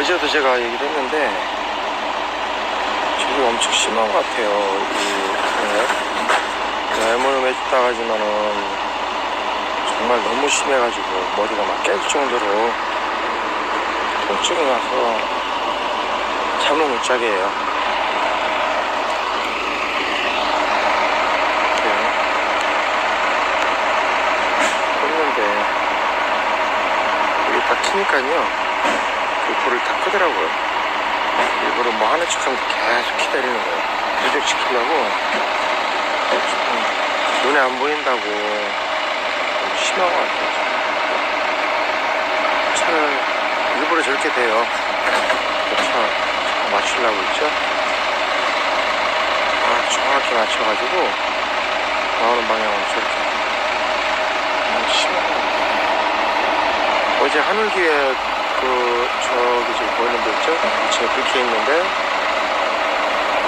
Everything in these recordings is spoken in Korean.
어제도 제가 얘기를 했는데 저기 엄청 심한 것 같아요. 이 해줬다 하지만은 정말 너무 심해가지고 머리가 막 깨질 정도로 통증이 와서 잠을 못 자게 해요. 네. 했는데 그 불을 다 끄더라고요. 일부러 뭐 하는 척하면 계속 기다리는 거예요. 누적시키려고. 좀 눈에 안 보인다고. 좀 심한 것 같아요. 차를 일부러 저렇게 돼요. 차 맞추려고 있죠? 아 정확히 맞춰가지고 나오는 방향으로 저렇게. 심한 것 같아요. 어제 하늘기에 그 저기 지금 보이는 데 있죠? 2층에 불켜 있는데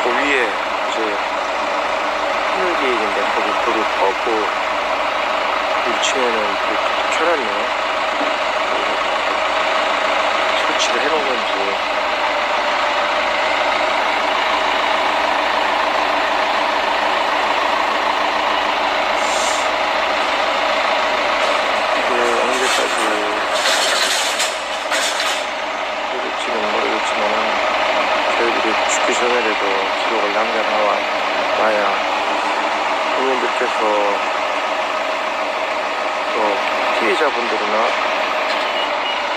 그 위에 이제 하늘 기획인데 거기 불을 껐고 1층에는 불을 또 켜놨네요 설치를 해놓은 건지 이게 언제까지 될지는 모르겠지만 저희들이 죽기 전에라도 기록을 남겨놔야 국민들께서 또 피해자분들이나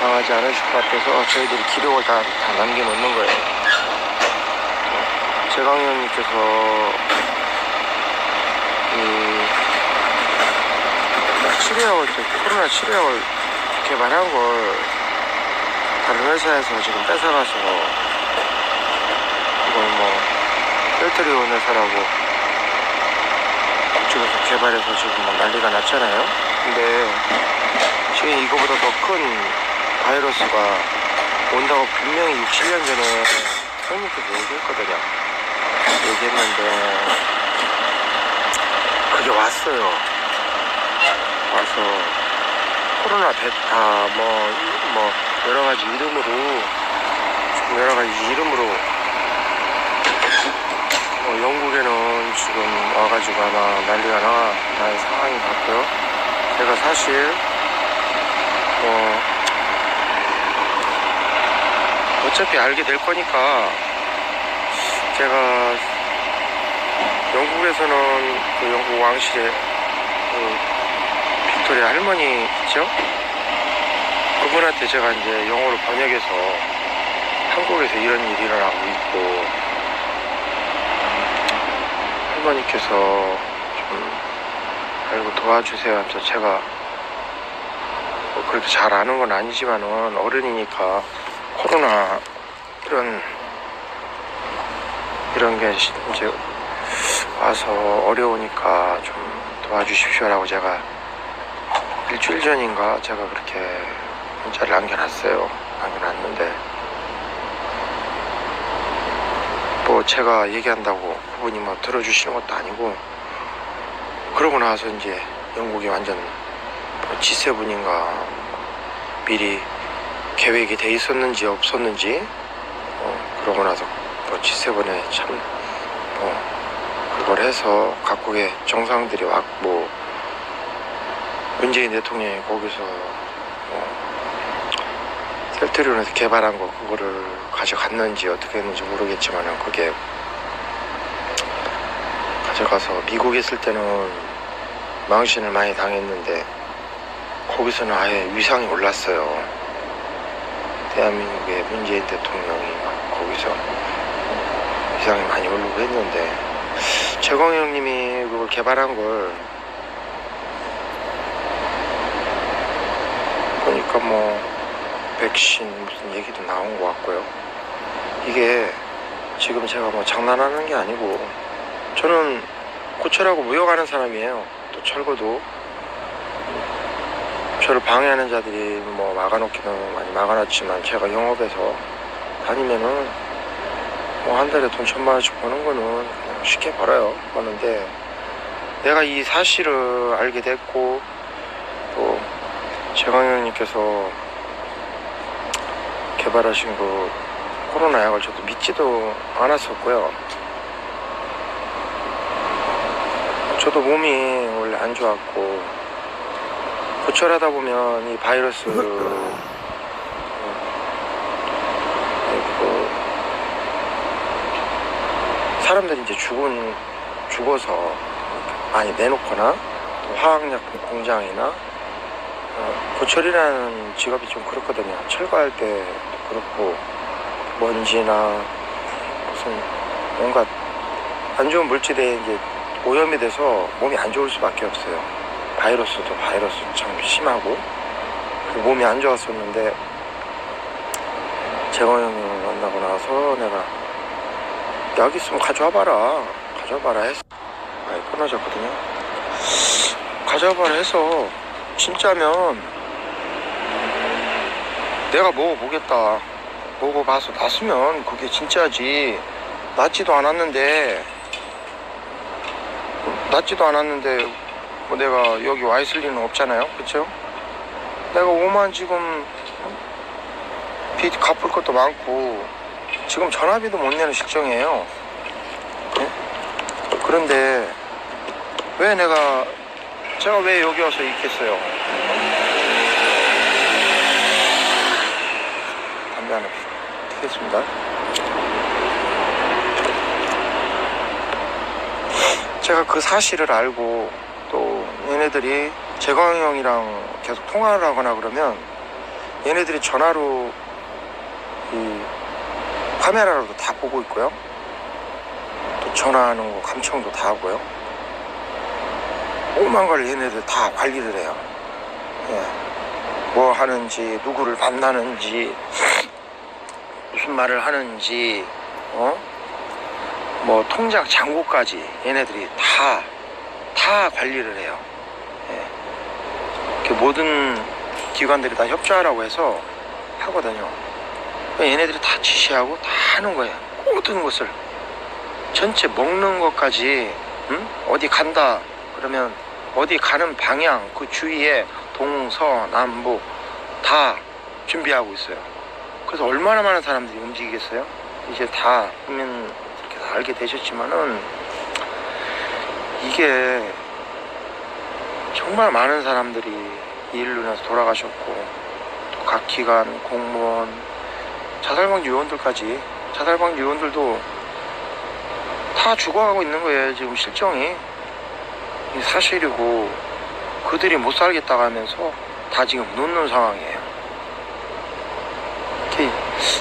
당하지 않으실 것 같아서 저희들이 기록을 다, 다 남겨놓는 거예요. 이 치료약을 또 코로나 치료약을 개발한 걸 다른 회사에서 지금 뺏어가서 이걸 뭐 펠트리온 회사라고 그 쪽에서 개발해서 지금 뭐 난리가 났잖아요. 근데 지금 이거보다 더 큰 바이러스가 온다고 분명히 6, 7년 전에 형님께서 얘기했거든요. 얘기했는데 그게 왔어요. 와서 코로나 됐다 뭐, 이- 뭐 여러 가지 이름으로 여러 가지 이름으로 어, 영국에는 지금 와가지고 아마 난리가 나, 난 상황인 것 같고요. 제가 사실 뭐 어차피 알게 될 거니까 제가 영국에서는 그 영국 왕실의 그 빅토리아 할머니 있죠? 그분한테 제가 이제 영어로 번역해서 한국에서 이런 일이 일어나고 있고 할머니께서 좀 알고 도와주세요 하면서 제가 뭐 그렇게 잘 아는 건 아니지만은 어른이니까 코로나 이런 이런 게 시- 이제 와서 어려우니까 좀 도와주십시오라고 제가 일주일 전인가 제가 그렇게 문자를 남겨놨어요. 남겨놨는데 뭐 제가 얘기한다고 그분이 뭐 들어주시는 것도 아니고 그러고 나서 이제 영국이 완전 뭐 G7인가 미리 계획이 돼 있었는지 없었는지 어, 그러고 나서 뭐 G7에 참 뭐 그걸 해서 각국의 정상들이 왔고 문재인 대통령이 거기서 뭐 셀트리온에서 개발한 거 그거를 가져갔는지 어떻게 했는지 모르겠지만은 그게 가져가서 미국에 있을 때는 망신을 많이 당했는데 거기서는 아예 위상이 올랐어요. 대한민국의 문재인 대통령이 막 거기서 위상이 많이 오르고 했는데 최광 형님이 그걸 개발한 걸 보니까 뭐 백신 무슨 얘기도 나온 것 같고요. 이게 지금 제가 뭐 장난하는 게 아니고 저는 고철하고 무역하는 사람이에요. 또 철거도 저를 방해하는 자들이 뭐 막아놓기는 많이 막아놨지만 제가 영업해서 다니면은 뭐 한 달에 돈 천만 원씩 버는 거는 그냥 쉽게 벌어요. 버는데 내가 이 사실을 알게 됐고 또 재광 형님께서 개발하신 그 코로나 약을 저도 믿지도 않았었고요. 저도 몸이 원래 안 좋았고 고철하다 보면 이 바이러스 어, 그 사람들이 이제 죽은 죽어서 많이 내놓거나 또 화학약품 공장이나 어, 고철이라는 직업이 좀 그렇거든요. 철거할 때도 그렇고 먼지나 무슨 뭔가 안 좋은 물질에 이제 오염이 돼서 몸이 안 좋을 수밖에 없어요. 바이러스도 바이러스 참 심하고. 그 몸이 안 좋았었는데 재광 형님을 만나고 나서 내가 약 있으면 가져와 봐라. 가져와 봐라 해서. 아이 끊어졌거든요. 가져와 봐라 해서 진짜면 내가 먹어보겠다. 먹어봐서 낫으면 그게 진짜지. 낫지도 않았는데. 낫지도 않았는데 뭐 내가 여기 와 있을 리는 없잖아요. 그쵸? 내가 오만 지금 빚 갚을 것도 많고 지금 전화비도 못 내는 실정이에요. 예? 그런데 왜 내가 제가 왜 여기 와서 있겠어요 담배 하나 피겠습니다 제가 그 사실을 알고 또 얘네들이 재광 형이랑 계속 통화를 하거나 그러면 얘네들이 전화로 이 카메라로도 다 보고 있고요. 또 전화하는 거 감청도 다 하고요. 오만 걸 얘네들 다 관리를 해요. 예. 뭐 하는지, 누구를 만나는지, 무슨 말을 하는지, 어? 뭐 통장 잔고까지 얘네들이 다, 다 관리를 해요. 예. 이렇게 모든 기관들이 다 협조하라고 해서 하거든요. 그러니까 얘네들이 다 지시하고 다 하는 거예요. 모든 것을. 전체 먹는 것까지, 응? 어디 간다. 그러면 어디 가는 방향, 그 주위에 동서 남북 다 준비하고 있어요. 그래서 얼마나 많은 사람들이 움직이겠어요? 이제 다 보면 이렇게 다 알게 되셨지만은 이게 정말 많은 사람들이 이 일로 인해서 돌아가셨고 또 각 기관 공무원 자살방 요원들까지 자살방 요원들도 다 죽어가고 있는 거예요 지금 실정이 이 사실이고 그들이 못 살겠다고 하면서 다 지금 놓는 상황이에요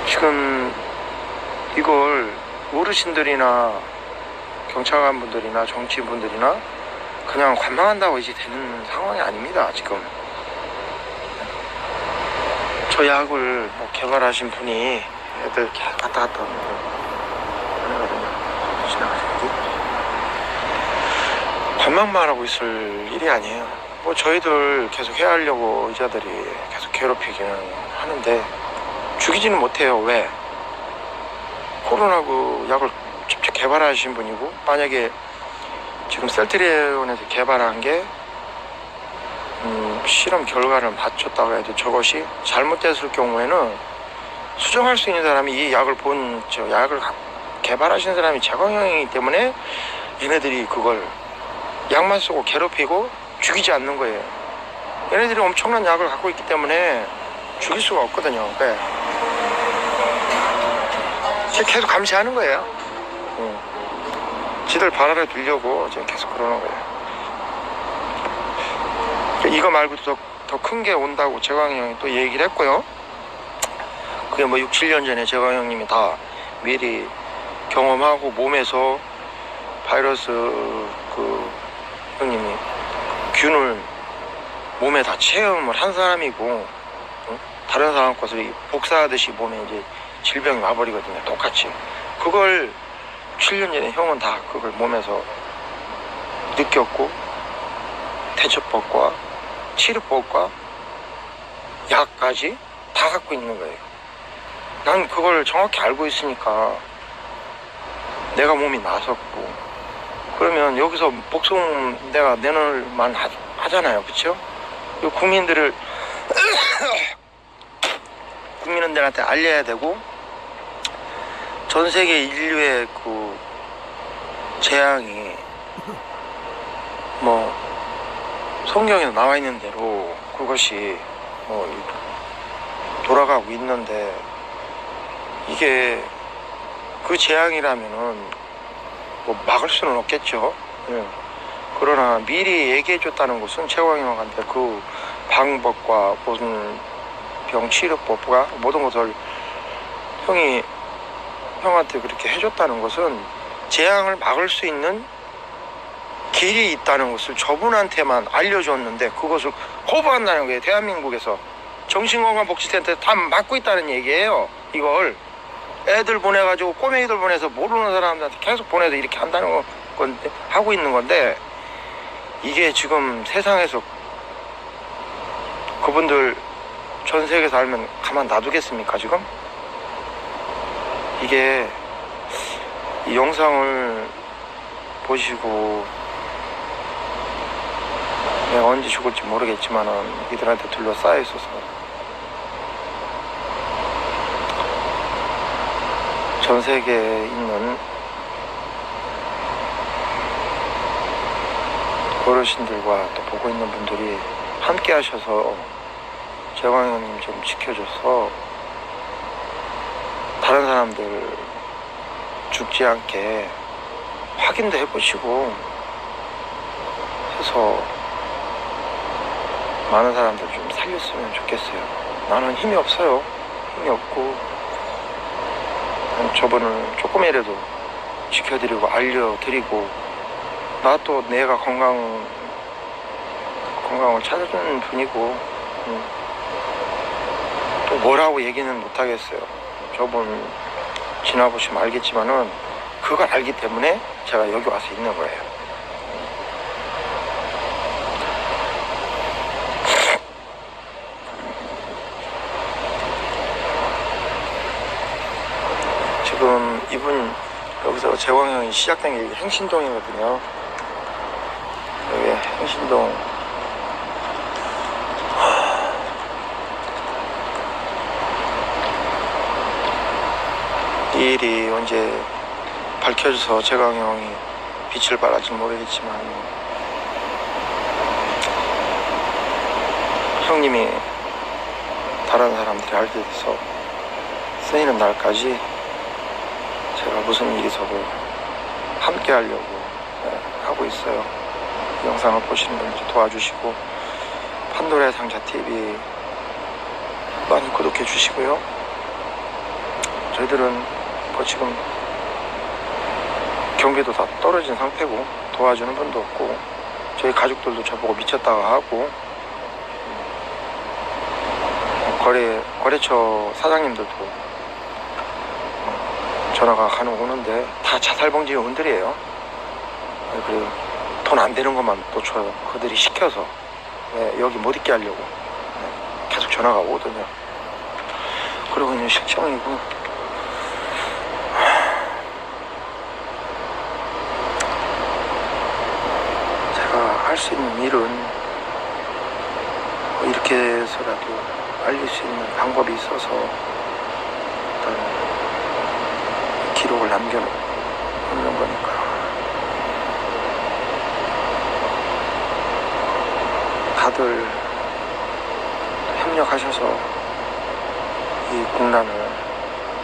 지금 이걸 어르신들이나 경찰관 분들이나 정치인분들이나 그냥 관망한다고 이제 되는 상황이 아닙니다 지금. 저 약을 뭐 개발하신 분이 애들 갔다 갔다 하거든요. 지나가시기 관망만 하고 있을 일이 아니에요. 뭐 저희들 계속 해하려고 의자들이 계속 괴롭히기는 하는데 죽이지는 못해요 왜 코로나 그 약을 직접 개발하신 분이고 만약에 지금 셀트리온에서 개발한 게 음, 실험 결과를 맞췄다고 해도 저것이 잘못됐을 경우에는 수정할 수 있는 사람이 이 약을 본 저 약을 가- 개발하신 사람이 재광형이기 때문에 얘네들이 그걸 약만 쓰고 괴롭히고 죽이지 않는 거예요. 얘네들이 엄청난 약을 갖고 있기 때문에 죽일 수가 없거든요. 네. 지금 계속 감시하는 거예요. 응. 지들 발알을 들려고 지금 계속 그러는 거예요. 이거 말고도 더 큰 게 온다고 재광이 형이 또 얘기를 했고요. 그게 뭐 6, 7년 전에 재광이 형님이 다 미리 경험하고 몸에서 바이러스 그 형님이 균을 몸에 다 체험을 한 사람이고 응? 다른 사람 것을 복사하듯이 몸에 이제 질병이 와버리거든요. 똑같이. 그걸 7년 전에 형은 다 그걸 몸에서 느꼈고 대처법과 치료법과 약까지 다 갖고 있는 거예요. 난 그걸 정확히 알고 있으니까 내가 몸이 나섰고 그러면 여기서 목숨 내가 내놓을 만 하, 하잖아요. 그쵸? 이 국민들을 국민들한테 알려야 되고 전 세계 인류의 그 재앙이 뭐 성경에 나와 있는 대로 그것이 뭐 이- 돌아가고 있는데 이게 그 재앙이라면은 뭐 막을 수는 없겠죠. 예. 그러나 미리 얘기해 줬다는 것은 최광희 형한테 그 방법과 무슨 병 치료법과 모든 것을 형이 형한테 그렇게 해줬다는 것은 재앙을 막을 수 있는 길이 있다는 것을 저분한테만 알려줬는데 그것을 거부한다는 거예요. 대한민국에서 정신건강복지센터에 다 막고 있다는 얘기예요. 이걸 애들 보내가지고 꼬맹이들 보내서 모르는 사람들한테 계속 보내서 이렇게 한다는 건데 하고 있는 건데 이게 지금 세상에서 그분들 전 세계에서 알면 가만 놔두겠습니까 지금? 이게 이 영상을 보시고 내가 언제 죽을지 모르겠지만은 이들한테 둘러싸여 있어서 전 세계에 있는 어르신들과 또 보고 있는 분들이 함께 하셔서 재광 형님 좀 지켜줘서 다른 사람들 죽지 않게 확인도 해보시고 해서 많은 사람들 좀 살렸으면 좋겠어요. 나는 힘이 없어요. 힘이 없고 저분을 조금이라도 지켜드리고 알려드리고 나 또 내가 건강 건강을 찾아주는 분이고 음. 또 뭐라고 얘기는 못하겠어요. 저분 지나보시면 알겠지만은 그걸 알기 때문에 제가 여기 와서 있는 거예요. 지금 이분 여기서 재광형이 시작된 게 행신동이거든요. 여기 행신동 이 일이 언제 밝혀져서 재광형이 빛을 발할지 모르겠지만 형님이 다른 사람들이 알게 돼서 쓰이는 날까지 제가 무슨 일이 있어도 함께 하려고 네, 하고 있어요. 이 영상을 보시는 분들 도와주시고 판도라의 상자 TV 많이 구독해 주시고요. 저희들은 뭐 지금 경비도 다 떨어진 상태고 도와주는 분도 없고 저희 가족들도 저보고 미쳤다고 하고 음, 거래 거래처 사장님들도 전화가 간혹 오는데 다 자살방지원들이에요. 그리고 돈 안 되는 것만 또 줘요. 그들이 시켜서 예, 여기 못 있게 하려고 예, 계속 전화가 오거든요. 그리고 그냥 실정이고 제가 할 수 있는 일은 뭐 이렇게 해서라도 알릴 수 있는 방법이 있어서 일단 기록을 남겨놓는 거니까. 다들 협력하셔서 이 국난을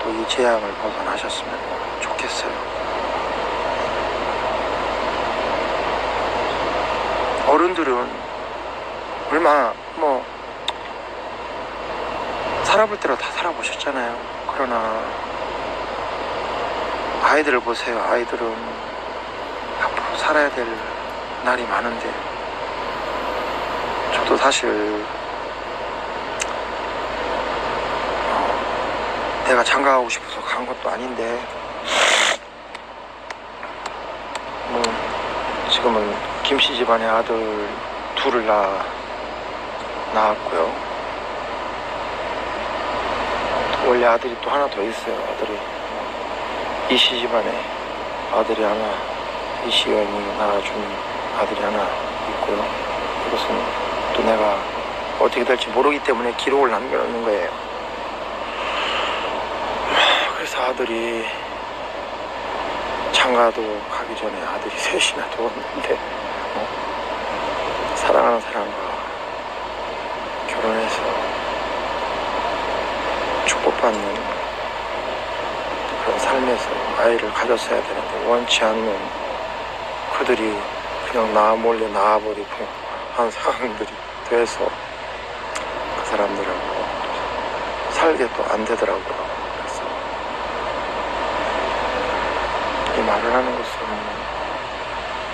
또 이 재앙을 벗어나셨으면 좋겠어요. 어른들은 얼마 뭐 살아볼 대로 다 살아보셨잖아요. 그러나 아이들을 보세요. 아이들은 앞으로 살아야 될 날이 많은데 저도 사실 어, 내가 장가가고 싶어서 간 것도 아닌데 뭐 지금은 김씨 집안의 아들 둘을 낳, 낳았고요. 또 원래 아들이 또 하나 더 있어요. 아들이 이씨 집안에 아들이 하나, 이시연이 낳아준 아들이 하나 있고요. 이것은 또 내가 어떻게 될지 모르기 때문에 기록을 남겨놓는 거예요. 그래서 아들이 장가도 가기 전에 아들이 셋이나 어, 사랑하는 사람과 결혼해서 축복받는 그런 삶에서 아이를 가졌어야 되는데 원치 않는 그들이 그냥 나 몰래 나와버리고 한 상황들이 돼서 그 사람들하고 살게 또 안 되더라고요. 그래서 이 말을 하는 것은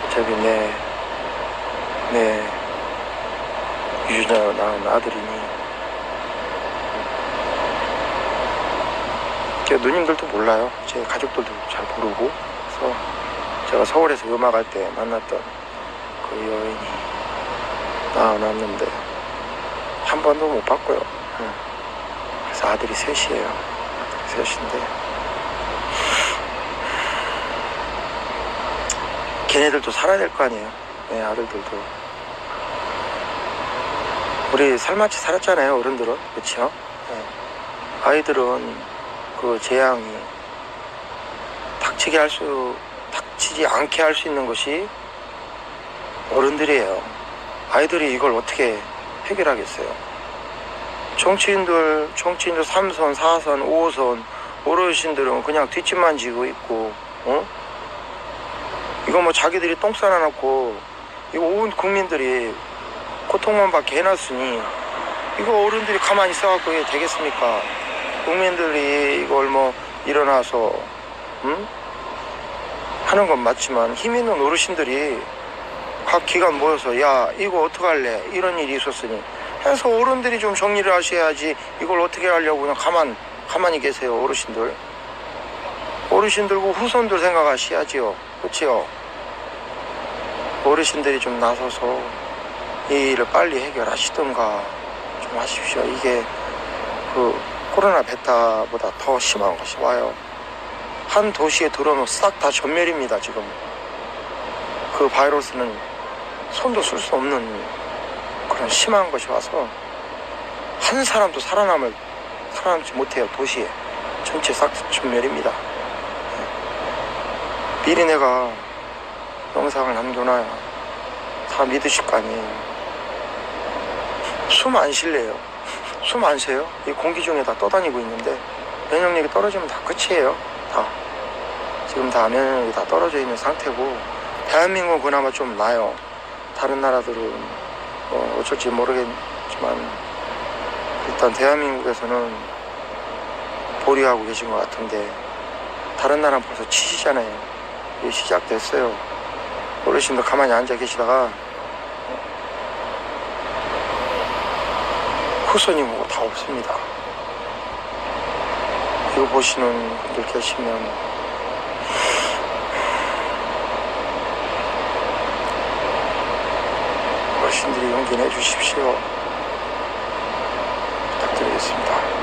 어차피 내, 내 유전자 낳은 아들이니 제 누님들도 몰라요. 제 가족들도 잘 모르고 그래서 제가 서울에서 음악할 때 만났던 그 여인이 낳아놨는데 한 번도 못 봤고요. 응. 그래서 아들이 셋이에요. 아들이 셋인데 걔네들도 살아야 될 거 아니에요. 네, 아들들도. 우리 살맛이 살았잖아요, 어른들은. 그쵸? 네. 아이들은 그 재앙이 닥치게 할 수, 닥치지 않게 할 수 있는 것이 어른들이에요. 아이들이 이걸 어떻게 해결하겠어요? 정치인들, 정치인들 3선, 4선, 5선, 어르신들은 그냥 뒷짐만 지고 있고, 어? 이거 뭐 자기들이 똥 싸놔놓고, 이거 온 국민들이 고통만 받게 해놨으니, 이거 어른들이 가만히 있어갖고 이게 되겠습니까? 국민들이 이걸 뭐 일어나서, 응? 하는 건 맞지만, 힘 있는 어르신들이 각 기관 모여서, 야, 이거 어떡할래? 이런 일이 있었으니, 해서 어른들이 좀 정리를 하셔야지 이걸 어떻게 하려고 그냥 가만 가만히 계세요 어르신들 어르신들고 후손들 생각하셔야지요 그치요 어르신들이 좀 나서서 이 일을 빨리 해결하시던가 좀 하십시오 이게 그 코로나 베타보다 더 심한 것이 와요 한 도시에 들어오면 싹 다 전멸입니다 지금 그 바이러스는 손도 쓸 수 없는 그런 심한 것이 와서 한 사람도 살아남을 살아남지 못해요 도시에 전체 싹 전멸입니다. 예. 미리 내가 영상을 남겨놔야 다 믿으실 거 아니에요. 숨 안 쉴래요. 숨 안 쉬어요. 이 공기 중에 다 떠다니고 있는데 면역력이 떨어지면 다 끝이에요. 다 지금 다 면역력이 다 떨어져 있는 상태고 대한민국은 그나마 좀 나아요. 다른 나라들은 어, 어쩔지 모르겠지만 일단 대한민국에서는 보류하고 계신 것 같은데 다른 나라는 벌써 치시잖아요. 이게 시작됐어요. 어르신들 가만히 앉아 계시다가 후손이 뭐고 다 없습니다. 이거 보시는 분들 계시면 어르신들이 용기 내주십시오. 부탁드리겠습니다.